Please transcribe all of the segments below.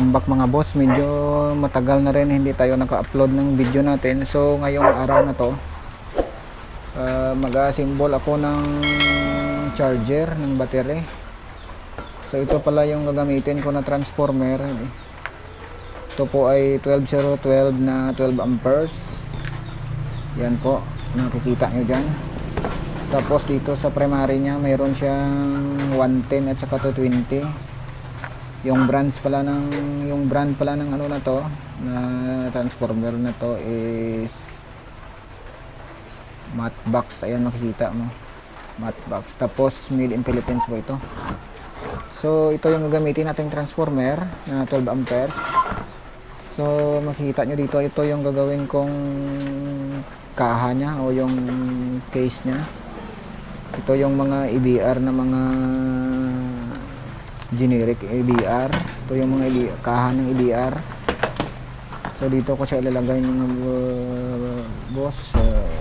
welcome back mga boss. Medyo matagal na rin hindi tayo naka-upload ng video natin. So ngayong araw na to, uh, mag-assemble ako ng charger ng battery. So ito pala yung gagamitin ko na transformer. Ito po ay 12012 na 12 amperes. Yan po, nakikita nyo dyan. Tapos dito sa primary niya, mayroon siyang 110 at saka 220 yung brands pala ng yung brand pala ng ano na to na transformer na to is Matbox. Ayan makikita mo. Matbox. Tapos made in Philippines po ito. So ito yung gagamitin nating transformer na 12 amperes. So makikita nyo dito ito yung gagawin kong kaha niya o yung case niya. Ito yung mga EBR na mga generic EBR ito yung mga EBR, kaha ng EBR so dito ko siya ilalagay ng uh, boss uh,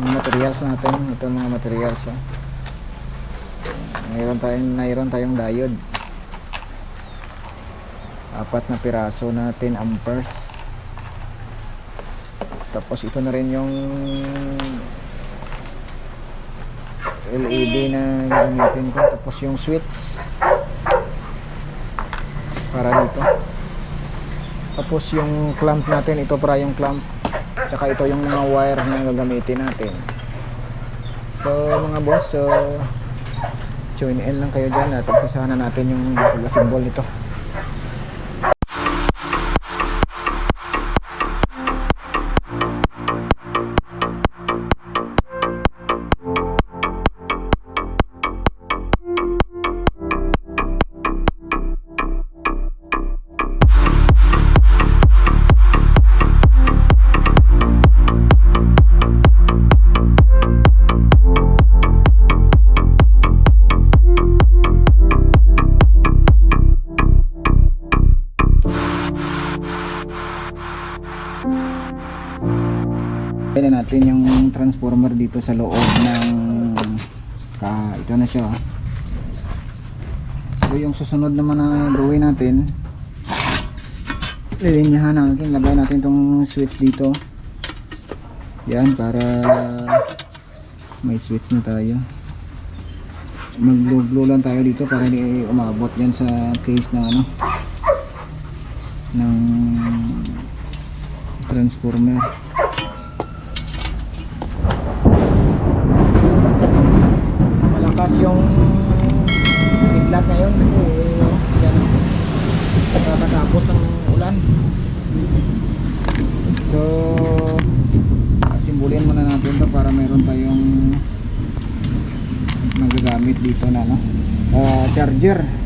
mga materials natin. Ito mga materials uh. mayroon tayong mayroon tayong diode. Apat na piraso na 10 amperes tapos ito na rin yung LED na gamitin ko. Tapos yung switch para dito. Tapos yung clamp natin ito para yung clamp. Tsaka ito yung mga wire na gagamitin natin. So mga boss so join in lang kayo dyan at umpisahan na natin yung pag-assemble nito dito sa loob ng ka ito na siya. oh. So yung susunod naman na gawin natin lilinyahan natin, lagay natin tong switch dito. Yan para may switch na tayo. Mag-glue lang tayo dito para hindi umabot yan sa case ng ano ng transformer. So simbulin muna natin to para meron tayong magagamit dito na no? Ah, charger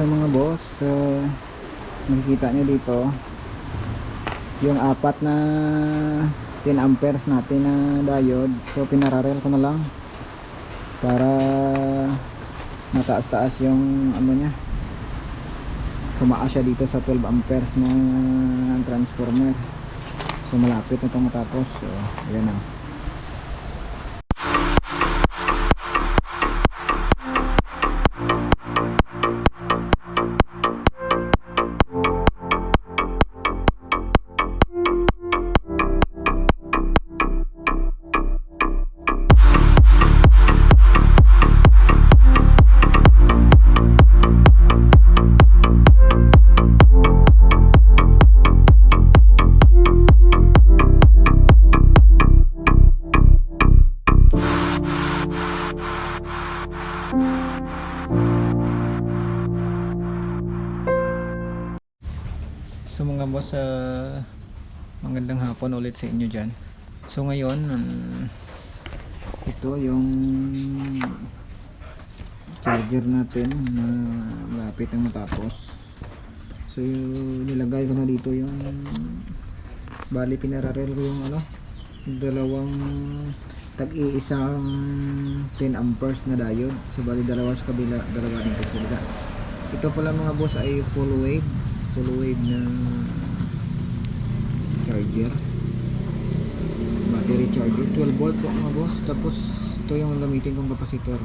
So mga boss, so makikita nyo dito yung apat na 10 amperes natin na diode. So pinararel ko na lang para mataas-taas yung ano niya. Tumaas siya dito sa 12 amperes na transformer. So malapit na itong matapos. So ayan na. Boss, ah, magandang hapon ulit sa inyo dyan. So ngayon, um, ito yung charger natin na malapit na matapos. So yung nilagay ko na dito yung bali pinararel ko yung ano, dalawang tag-iisang 10 amperes na diode. So bali dalawa sa kabila, dalawa dito sa kabila. Ito pala mga boss ay full wave full wave na charger battery charger 12 volt po mga boss. Tapos ito yung gamitin kong capacitor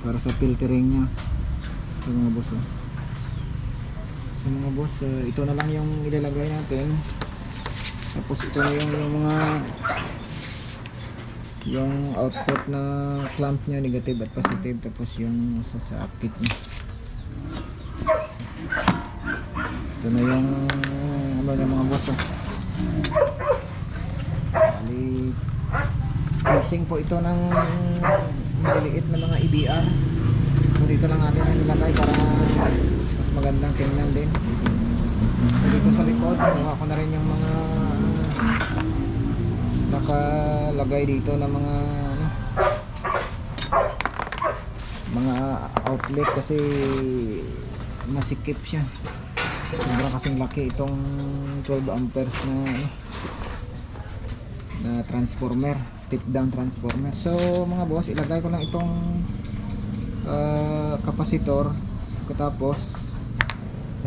para sa filtering nya ito mga boss oh. so mga boss uh, ito na lang yung ilalagay natin. Tapos ito na yung, yung mga yung output na clamp nya negative at positive. Tapos yung sa sakit nya ito na yung ano yung mga boss oh. Bali, casing po ito ng maliliit na mga EBR. So dito lang natin ang nilagay para mas magandang tingnan din. So dito sa likod, kuha ko na rin yung mga nakalagay dito na mga ano, mga outlet kasi masikip siya sobrang kasing laki itong 12 amperes na ano, na transformer step down transformer. So mga boss ilagay ko lang itong ah, kapasitor. Katapos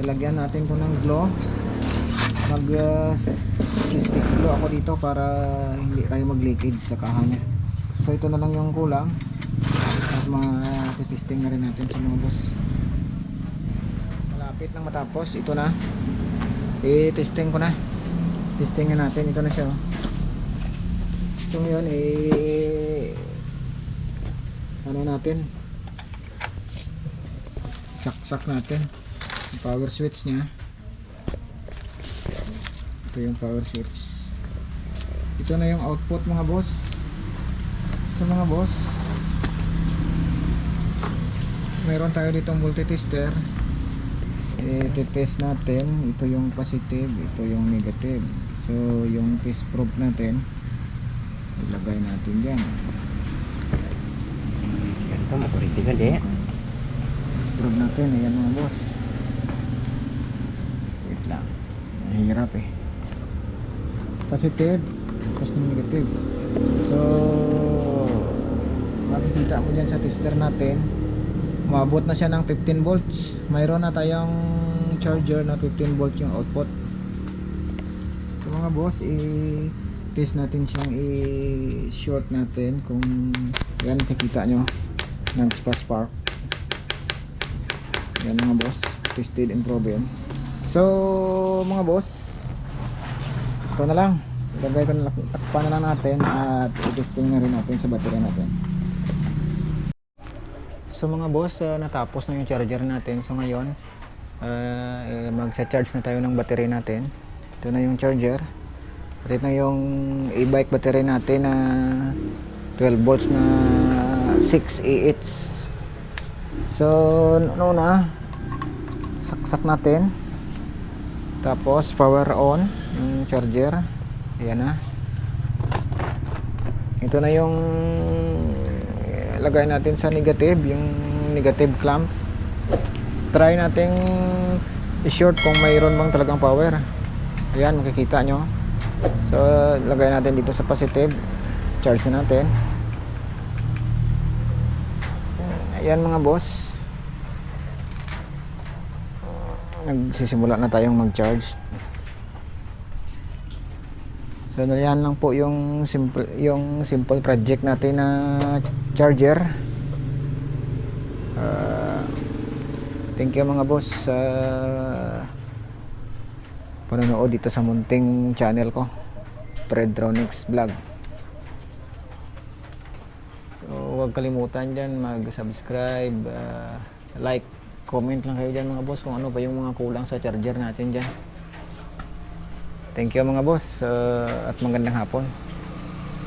lalagyan natin to ng glow. Mag uh, stick glue ako dito para hindi tayo mag leakage sa kaha niya. So ito na lang yung kulang. At matitesting na rin natin sa mga boss malapit nang matapos. Ito na. I-testing ko na. Testingin natin. Ito na siya oh. so ngayon eh ano natin? Saksak natin. Power switch nya ito yung power switch. Ito na yung output mga boss. Sa mga boss meron tayo ditong multitester i-test natin. Ito yung positive ito yung negative. So yung test probe natin ilagay natin dyan. Ganito, makuritigan di. test probe natin ayan mga boss. Wait lang. Mahirap eh. Positive tapos negative. So makikita mo dyan sa tester natin. Umabot na siya ng 15 volts. Mayroon na tayong charger na 15 volts yung output. So mga boss i test natin siyang i short natin kung yan nakikita nyo nag spark yan mga boss tested and proven. So mga boss ito na lang. Ilagay ko na lang takpan na lang natin at i-testing na rin natin sa battery natin. So mga boss, ah, natapos na yung charger natin. So ngayon, ah, eh, magcha-charge na tayo ng battery natin. Ito na yung charger. At ito na yung e-bike battery natin na 12 volts na 6 AH. So, ano na, saksak natin. Tapos, power on yung charger. Ayan na. Ito na yung lagay natin sa negative, yung negative clamp. Try nating i-short kung mayroon bang talagang power. Ayan makikita nyo. So lagay natin dito sa positive. Charge na natin. Ayan mga boss. Nagsisimula na tayong mag-charge. So yan lang po yung simple yung simple project natin na charger. Thank you mga boss sa panonood dito sa munting channel ko. Predronics Vlog. So huwag kalimutan dyan mag-subscribe, ah, like, comment lang kayo dyan mga boss kung ano pa yung mga kulang sa charger natin dyan. Thank you mga boss uh, at magandang hapon.